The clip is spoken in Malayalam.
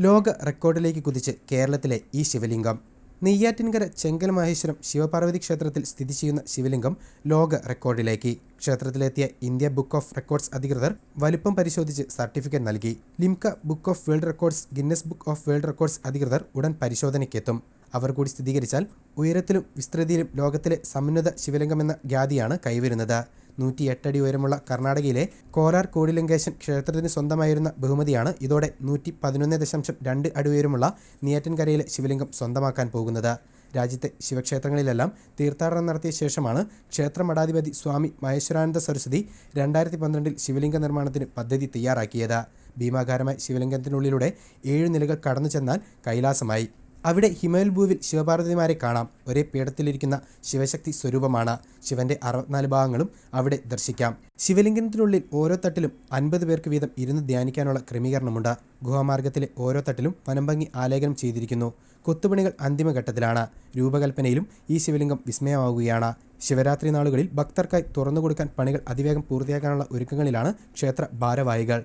ലോക റെക്കോർഡിലേക്ക് കുതിച്ച് കേരളത്തിലെ ഈ ശിവലിംഗം. നെയ്യാറ്റിൻകര ചെങ്കൽ മഹേശ്വരം ശിവപാർവതി ക്ഷേത്രത്തിൽ സ്ഥിതി ചെയ്യുന്ന ശിവലിംഗം ലോക റെക്കോർഡിലേക്ക്. ക്ഷേത്രത്തിലെത്തിയ ഇന്ത്യ ബുക്ക് ഓഫ് റെക്കോർഡ്സ് അധികൃതർ വലിപ്പം പരിശോധിച്ച് സർട്ടിഫിക്കറ്റ് നൽകി. Limca book of world records Guinness book of world records അധികൃതർ ഉടൻ പരിശോധനയ്ക്കെത്തും. അവർ കൂടി സ്ഥിരീകരിച്ചാൽ ഉയരത്തിലും വിസ്തൃതിയിലും ലോകത്തിലെ സമുന്നത ശിവലിംഗമെന്ന ഖ്യാതിയാണ് കൈവരുന്നത്. നൂറ്റി എട്ടടി ഉയരമുള്ള കർണാടകയിലെ കോലാർ കോടിലിംഗേശൻ ക്ഷേത്രത്തിന് സ്വന്തമായിരുന്ന ബഹുമതിയാണ് ഇതോടെ നൂറ്റി പതിനൊന്ന് ദശാംശം രണ്ട് അടി ഉയരമുള്ള നിയറ്റൻകരയിലെ ശിവലിംഗം സ്വന്തമാക്കാൻ പോകുന്നത്. രാജ്യത്തെ ശിവക്ഷേത്രങ്ങളിലെല്ലാം തീർത്ഥാടനം നടത്തിയ ശേഷമാണ് ക്ഷേത്ര മഠാധിപതി സ്വാമി മഹേശ്വരാനന്ദ സരസ്വതി രണ്ടായിരത്തി പന്ത്രണ്ടിൽ ശിവലിംഗ നിർമ്മാണത്തിന് പദ്ധതി തയ്യാറാക്കിയത്. ഭീമാകാരമായ ശിവലിംഗത്തിനുള്ളിലൂടെ ഏഴ് നിലകൾ കടന്നു ചെന്നാൽ കൈലാസമായി. അവിടെ ഹിമയൽ ഭൂവിൽ ശിവപാർവതിമാരെ കാണാം. ഒരേ പീഠത്തിലിരിക്കുന്ന ശിവശക്തി സ്വരൂപമാണ്. ശിവന്റെ അറുപത്തിനാല് ഭാഗങ്ങളും അവിടെ ദർശിക്കാം. ശിവലിംഗത്തിനുള്ളിൽ ഓരോ തട്ടിലും അൻപത് പേർക്ക് വീതം ഇരുന്ന് ധ്യാനിക്കാനുള്ള ക്രമീകരണമുണ്ട്. ഗുഹാമാർഗത്തിലെ ഓരോ തട്ടിലും വനംഭംഗി ആലേഖനം ചെയ്തിരിക്കുന്നു. കൊത്തുപണികൾ അന്തിമഘട്ടത്തിലാണ്. രൂപകൽപ്പനയിലും ഈ ശിവലിംഗം വിസ്മയമാവുകയാണ്. ശിവരാത്രി നാളുകളിൽ ഭക്തർക്കായി തുറന്നുകൊടുക്കാൻ പണികൾ അതിവേഗം പൂർത്തിയാക്കാനുള്ള ഒരുക്കങ്ങളിലാണ് ക്ഷേത്ര ഭാരവാഹികൾ.